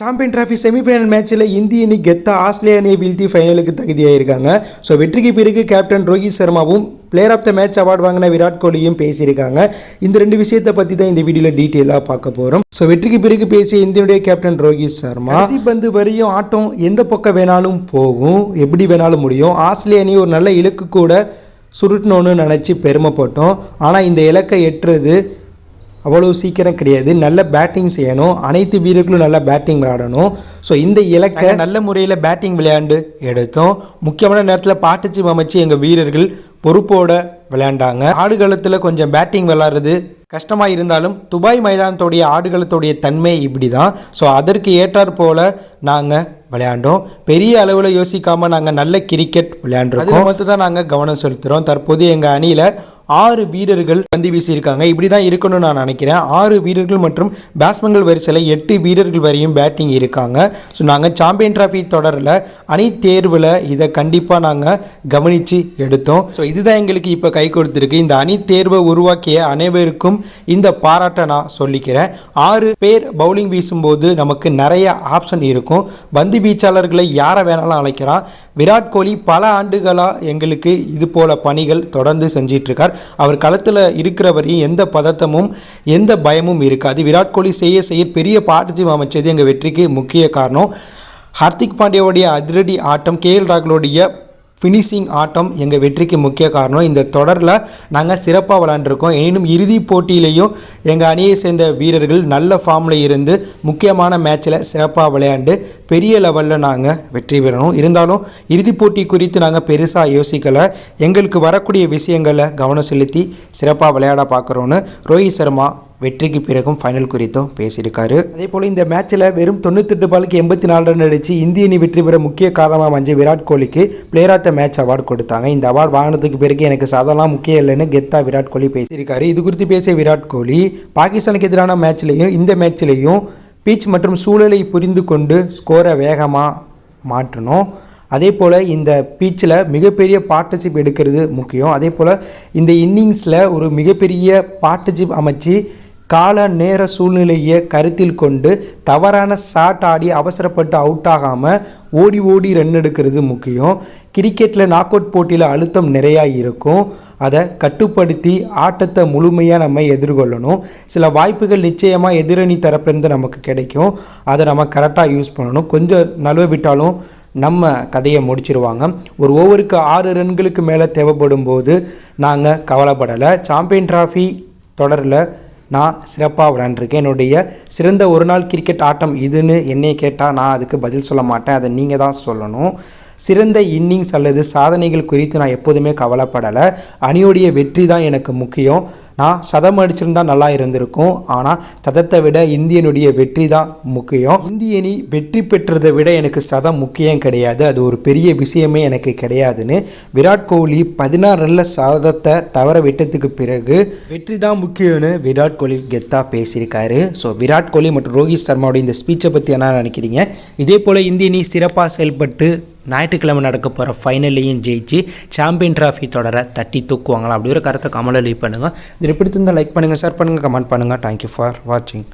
Champion trophy semi-final மேட்ச்சில் இந்திய அணி கெத்தா ஆஸ்திரேலிய அணியை வீழ்த்தி ஃபைனலுக்கு தகுதியாயிருக்காங்க. ஸோ வெற்றிக்கு பிறகு captain Rohit சர்மாவும் player of the match award வாங்கின விராட் கோலியும் பேசியிருக்காங்க. இந்த ரெண்டு விஷயத்தை பற்றி தான் இந்த வீடியோவில் டீட்டெயிலாக பார்க்க போகிறோம் ஸோ வெற்றிக்கு பிறகு பேசிய இந்தியனுடைய கேப்டன் ரோஹித் சர்மா கடைசி பந்து வரையும் ஆட்டம் எந்த பக்கம் வேணாலும் போகும் எப்படி வேணாலும் முடியும். ஆஸ்திரேலிய அணி ஒரு நல்ல இலக்கு கூட சுருட்டணும்னு நினச்சி பெருமைப்பட்டோம். ஆனால் இந்த இலக்கை எட்டுறது அவ்வளோ சீக்கிரம் கிடையாது. நல்ல பேட்டிங் செய்யணும். அனைத்து வீரர்களும் நல்ல பேட்டிங் விளையாடணும். ஸோ இந்த இலக்கை நல்ல முறையில் பேட்டிங் விளையாண்டு எடுத்தோம். முக்கியமான நேரத்தில் பாட்டுச்சி அமைச்சு எங்கள் வீரர்கள் பொறுப்போட விளையாண்டாங்க. ஆடுகளத்தில் கொஞ்சம் பேட்டிங் விளாட்றது கஷ்டமாக இருந்தாலும் துபாய் மைதானத்துடைய ஆடுகளத்துடைய தன்மை இப்படி தான் ஸோ அதற்கு ஏற்றாற் போல் நாங்கள் விளையாண்டோம். பெரிய அளவில் யோசிக்காமல் நாங்கள் நல்ல கிரிக்கெட் விளையாண்டுருக்கோம். அது மட்டும் தான் நாங்கள் கவனம் செலுத்துகிறோம் தற்போது எங்கள் அணியில் ஆறு வீரர்கள் பந்து வீசியிருக்காங்க. இப்படி தான் இருக்கணும்னு நான் நினைக்கிறேன். ஆறு வீரர்கள் மற்றும் பேட்ஸ்மேன்கள் வரிசையில் எட்டு வீரர்கள் வரையும் பேட்டிங் இருக்காங்க. ஸோ நாங்கள் சாம்பியன் டிராஃபி தொடரில் அணி தேர்வில் இதை கண்டிப்பாக நாங்கள் கவனித்து எடுத்தோம். ஸோ இதுதான் எங்களுக்கு இப்போ கை கொடுத்துருக்கு இந்த அணி தேர்வை உருவாக்கிய அனைவருக்கும் இந்த பாராட்டை நான் சொல்லிக்கிறேன். ஆறு பேர் பவுலிங் வீசும்போது நமக்கு நிறைய ஆப்ஷன் இருக்கும். பந்து வீச்சாளர்களை யாரை வேணாலும் அழைக்கலாம். விராட் கோலி பல ஆண்டுகளாக எங்களுக்கு இது போல பணிகள் தொடர்ந்து செஞ்சிட்டு இருக்கார் அவர் களத்தில் இருக்கிற வரையும் எந்த பதட்டமும் எந்த பயமும் இருக்காது. விராட் கோலி செய்ய செய்ய பெரிய பார்ட்னர்ஷிப் அமைச்சது எங்கள் வெற்றிக்கு முக்கிய காரணம். ஹார்திக் பாண்டியாவுடைய அதிரடி ஆட்டம் கே எல் ராகுலோடைய ஃபினிஷிங் ஆட்டம் எங்கள் வெற்றிக்கு முக்கிய காரணம். இந்த தொடரில் நாங்கள் சிறப்பாக விளாண்டுருக்கோம் எனினும் இறுதி போட்டியிலையும் எங்கள் அணியை சேர்ந்த வீரர்கள் நல்ல ஃபார்மில் இருந்து முக்கியமான மேட்ச்சில் சிறப்பாக விளையாண்டு பெரிய லெவலில் நாங்கள் வெற்றி பெறணும். இருந்தாலும் இறுதிப் போட்டி குறித்து நாங்கள் பெருசாக யோசிக்கலை. எங்களுக்கு வரக்கூடிய விஷயங்களை கவனம் செலுத்தி சிறப்பாக விளையாட பார்க்குறோன்னு ரோஹித் சர்மா வெற்றிக்கு பிறகும் ஃபைனல் குறித்தும் பேசியிருக்காரு. அதே போல் இந்த மேட்ச்சில் வெறும் தொண்ணூத்தெட்டு பாலுக்கு எண்பத்தி நாலு ரன் அடித்து இந்திய அணி வெற்றி பெற முக்கிய காரணமாக அமைஞ்ச Virat கோலிக்கு player of the match award கொடுத்தாங்க. இந்த அவார்டு வாங்கினதுக்கு பிறகு எனக்கு சாதெல்லாம் முக்கியம் இல்லைன்னு கெத்தா விராட் கோலி பேசியிருக்காரு. இது குறித்து பேசிய விராட் கோலி பாகிஸ்தானுக்கு எதிரான மேட்ச்லையும் இந்த மேட்ச்லையும் பீச் மற்றும் சூழலை புரிந்து கொண்டு ஸ்கோரை வேகமாக மாற்றணும். அதே போல் இந்த பீச்சில் மிகப்பெரிய பார்ட்னர்ஷிப் எடுக்கிறது முக்கியம். அதே போல் இந்த இன்னிங்ஸில் ஒரு மிகப்பெரிய பார்ட்னர்ஷிப் அமைச்சு கால நேர சூழ்நிலையை கருத்தில் கொண்டு தவறான ஷாட் ஆடி அவசரப்பட்டு அவுட் ஆகாமல் ஓடி ஓடி ரன் எடுக்கிறது முக்கியம். கிரிக்கெட்டில் நாக் அவுட் போட்டியில் அழுத்தம் நிறையா இருக்கும். அதை கட்டுப்படுத்தி ஆட்டத்தை முழுமையாக நம்ம எதிர்கொள்ளணும். சில வாய்ப்புகள் நிச்சயமாக எதிரணி தரப்பிலிருந்து நமக்கு கிடைக்கும். அதை நம்ம கரெக்டாக யூஸ் பண்ணணும். கொஞ்சம் நழுவ விட்டாலும் நம்ம கதையை முடிச்சிருவாங்க. ஒரு ஓவருக்கு ஆறு ரன்களுக்கு மேலே தேவைப்படும் போது நாங்கள் கவலைப்படலை. சாம்பியன் டிராஃபி தொடரில் நான் சிறப்பாக விளையாண்டுருக்கேன். என்னுடைய சிறந்த ஒரு நாள் கிரிக்கெட் ஆட்டம் இதுன்னு என்னையை கேட்டால் நான் அதுக்கு பதில் சொல்ல மாட்டேன். அதை நீங்கள் தான் சொல்லணும். சிறந்த இன்னிங்ஸ் அல்லது சாதனைகள் குறித்து நான் எப்போதுமே கவலைப்படலை. அணியோடைய வெற்றி தான் எனக்கு முக்கியம். நான் சதம் அடிச்சிருந்தா நல்லா இருந்திருக்கும். ஆனால் சதத்தை விட இந்தியனுடைய வெற்றி தான் முக்கியம். இந்திய அணி வெற்றி பெற்றதை விட எனக்கு சதம் முக்கியம் கிடையாது. அது ஒரு பெரிய விஷயமே எனக்கு கிடையாதுன்னு விராட் கோலி பதினாறு ரன்ல சதத்தை தவற விட்டதுக்கு பிறகு வெற்றி தான் முக்கியம்னு விராட் கோலி கெத்தாக பேசியிருக்காரு. ஸோ விராட் கோலி மற்றும் ரோஹித் சர்மாவோட இந்த ஸ்பீச்சை பற்றி என்ன நினைக்கிறீங்க? இதே போல் இந்திய அணி சிறப்பாக செயல்பட்டு ஞாயிற்றுக்கிழமை நடக்க போகிற ஃபைனல்லையும் ஜெயிச்சு சாம்பியன் ட்ராஃபி தொடர தட்டி தூக்குவாங்களா? அப்படி ஒரு கருத்தை கமலை லீவ் பண்ணுங்கள் இது பிடித்திருந்தால் லைக் பண்ணுங்கள் ஷேர் பண்ணுங்கள் கமெண்ட் பண்ணுங்கள் தேங்க்யூ ஃபார் வாட்சிங்